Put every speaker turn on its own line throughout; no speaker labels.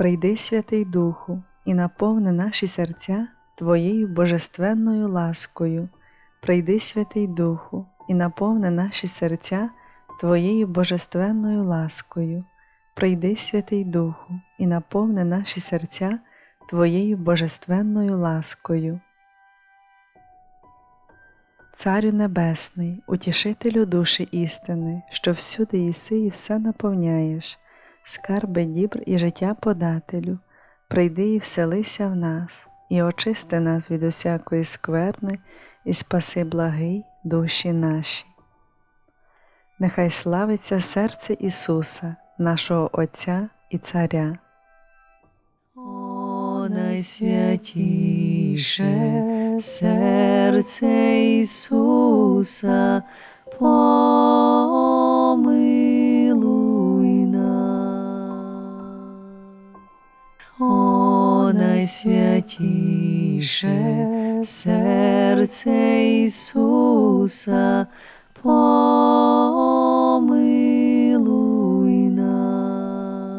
Прийди, Святий Духу, і наповни наші серця Твоєю божественною ласкою. Прийди, Святий Духу, і наповни наші серця Твоєю божественною ласкою. Прийди, Святий Духу, і наповни наші серця Твоєю божественною ласкою. Царю Небесний, утішителю душі істини, що всюди єси і все наповняєш, скарби дібр і життя подателю, прийди і вселися в нас, і очисти нас від усякої скверни, і спаси благий душі наші. Нехай славиться серце Ісуса, нашого Отця і Царя.
О, найсвятіше серце Ісуса, помилуй найсвятіше серце Ісуса, помилуй нас.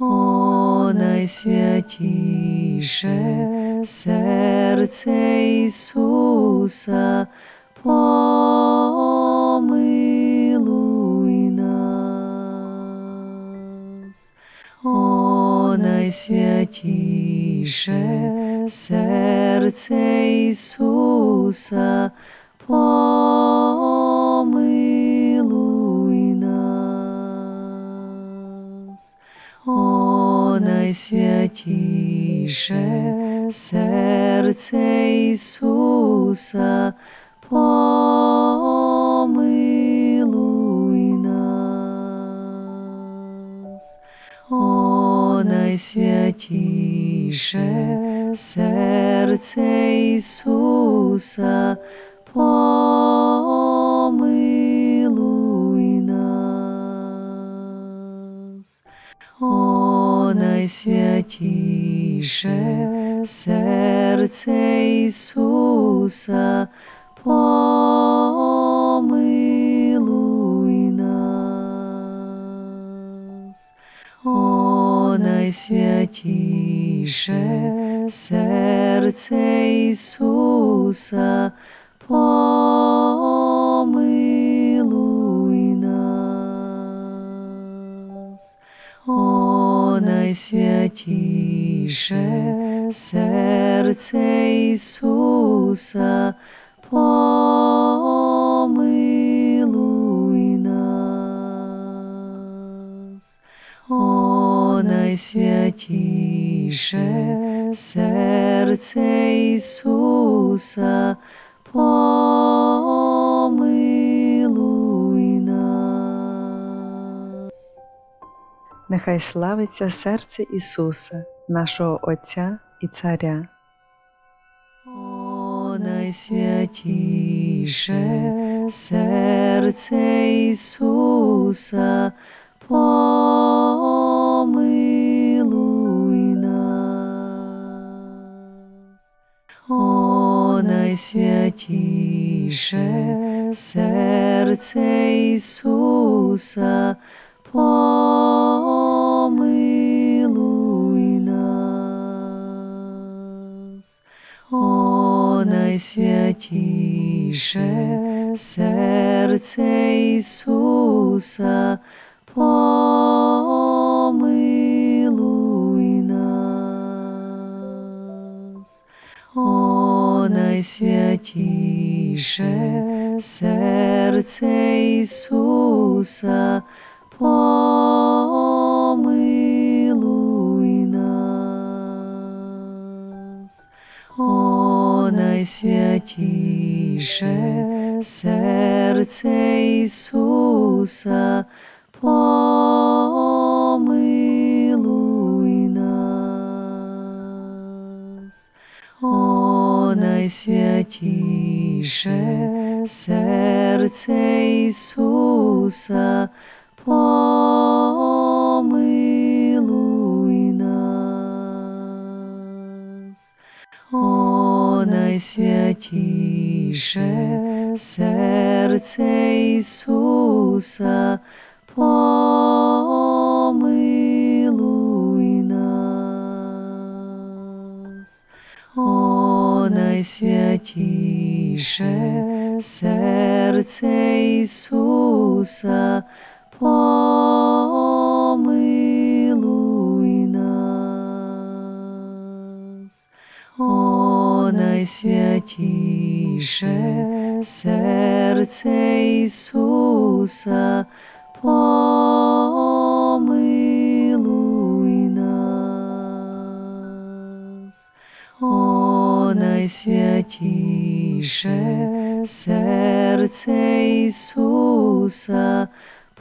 О, найсвятіше серце Ісуса, помилуй найсвятіше серце Ісуса, помилуй нас. О, найсвятіше серце Ісуса, помилуй найсвятіше серце Ісуса, помилуй нас. О, найсвятіше серце Ісуса, помилуй найсвятіше серце Ісуса, помилуй нас. О, найсвятіше серце Ісуса, помилуй найсвятіше серце Ісуса, помилуй нас.
Нехай славиться серце Ісуса, нашого Отця і Царя.
О, найсвятіше серце Ісуса, помилуй О, найсвятіше серце Ісуса, помилуй нас. О, найсвятіше серце Ісуса, помилуй найсвятіше серце Ісуса, помилуй нас. О, найсвятіше серце Ісуса, помилуй найсвятіше серце Ісуса, помилуй нас. О, найсвятіше серце Ісуса, помилуй найсвятіше серце Ісуса, помилуй нас. О найсвятіше серце Ісуса, помилуй найсвятіше серце Ісуса,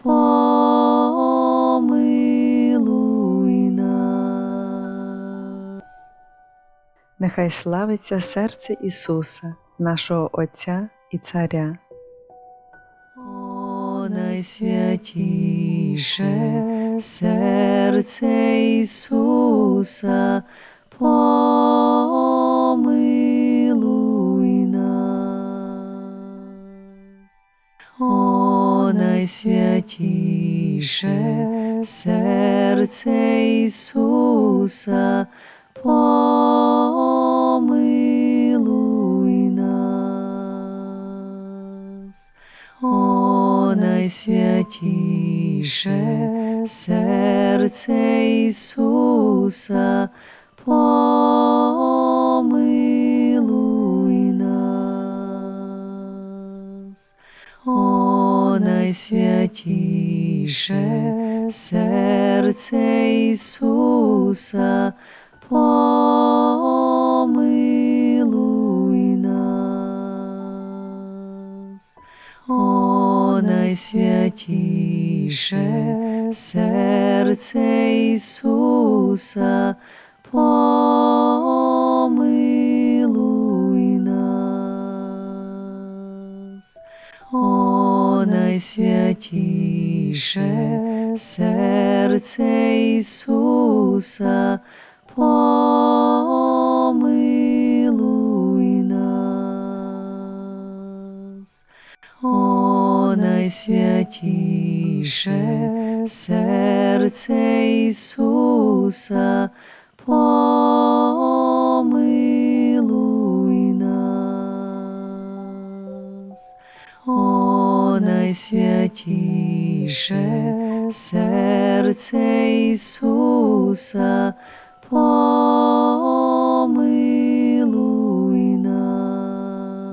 помилуй нас.
Нехай славиться серце Ісуса, нашого Отця і Царя.
О найсвятіше серце Ісуса, помилуй найсвятіше серце Ісуса, помилуй нас. О найсвятіше серце Ісуса, помилуй найсвятіше серце Ісуса, помилуй нас. О найсвятіше серце Ісуса, помилуй найсвятіше серце Ісуса, помилуй нас. О найсвятіше серце Ісуса, помилуй найсвятіше серце Ісуса, помилуй нас.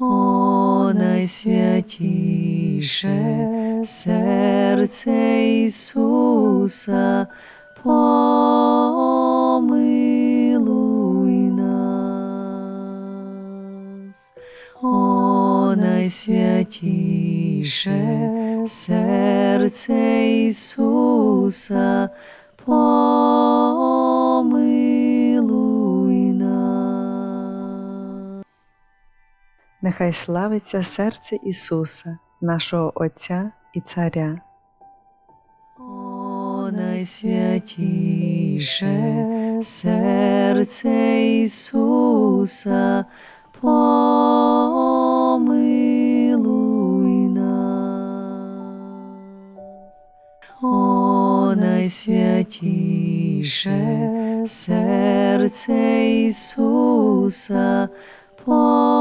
О найсвятіше серце Ісуса, помилуй найсвятіше серце Ісуса, помилуй нас.
Нехай славиться серце Ісуса, нашого Отця і Царя.
О найсвятіше серце Ісуса, помилуй найсвятіше серце Ісуса, помилуй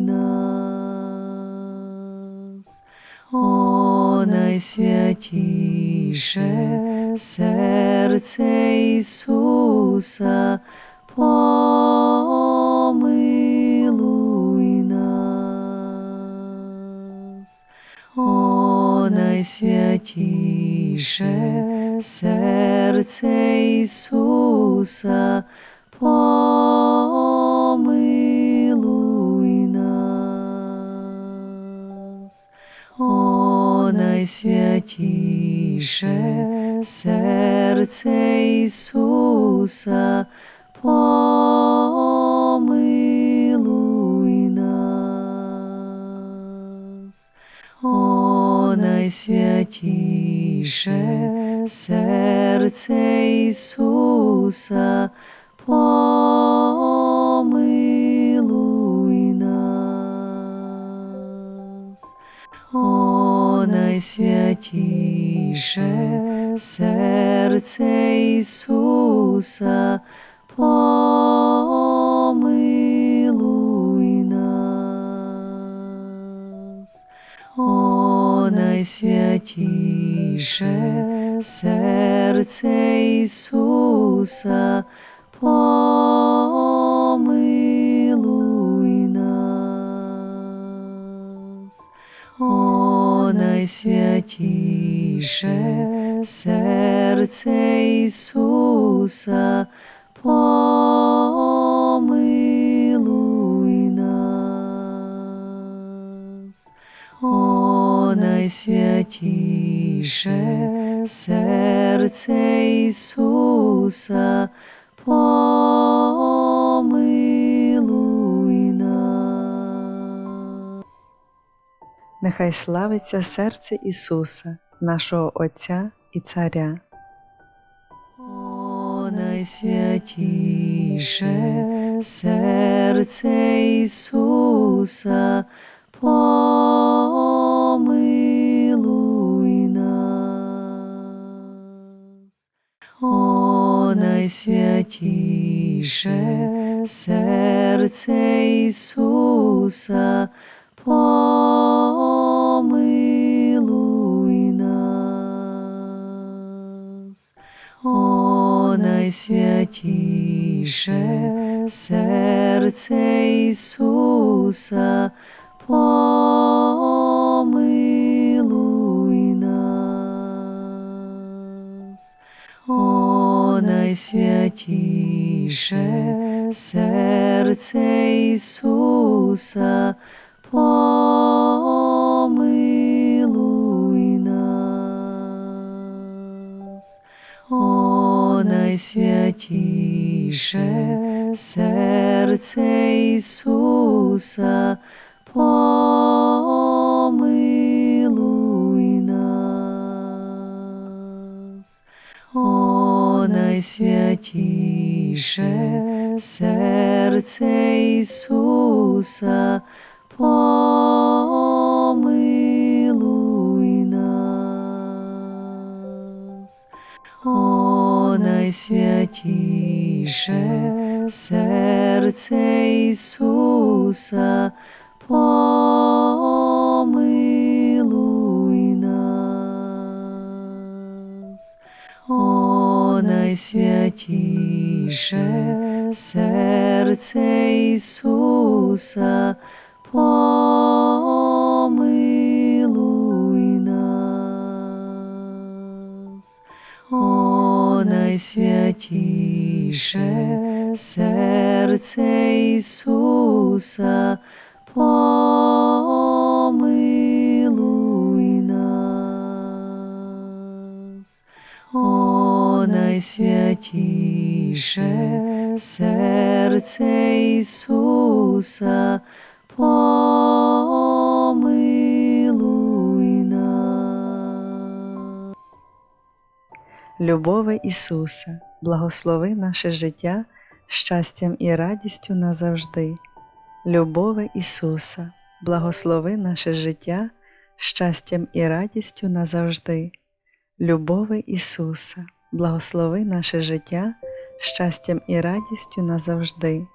нас. О найсвятіше серце Ісуса, помилуй найсвятіше серце Ісуса, помилуй нас. О найсвятіше серце Ісуса, помилуй нас. О найсвятіше серце Ісуса, помилуй нас. О найсвятіше серце Ісуса, помилуй найсвятіше серце Ісуса, помилуй нас. О найсвятіше серце Ісуса, помилуй найсвятіше серце Ісуса, помилуй нас.
Нехай славиться серце Ісуса, нашого Отця і Царя.
О найсвятіше серце Ісуса, помилуй найсвятіше серце Ісуса, помилуй нас. О найсвятіше серце Ісуса, помилуй найсвятіше серце Ісуса, помилуй нас. О найсвятіше серце Ісуса, помилуй найсвятіше серце Ісуса, помилуй нас. О найсвятіше серце Ісуса, помилуй нас. О найсвятіше серце Ісуса, помилуй нас. О найсвятіше серце Ісуса, помилуй найсвятіше серце Ісуса, помилуй нас.
Любове Ісуса, благослови наше життя щастям і радістю назавжди. Любове Ісуса, благослови наше життя щастям і радістю назавжди. Любове Ісуса, благослови наше життя щастям і радістю назавжди.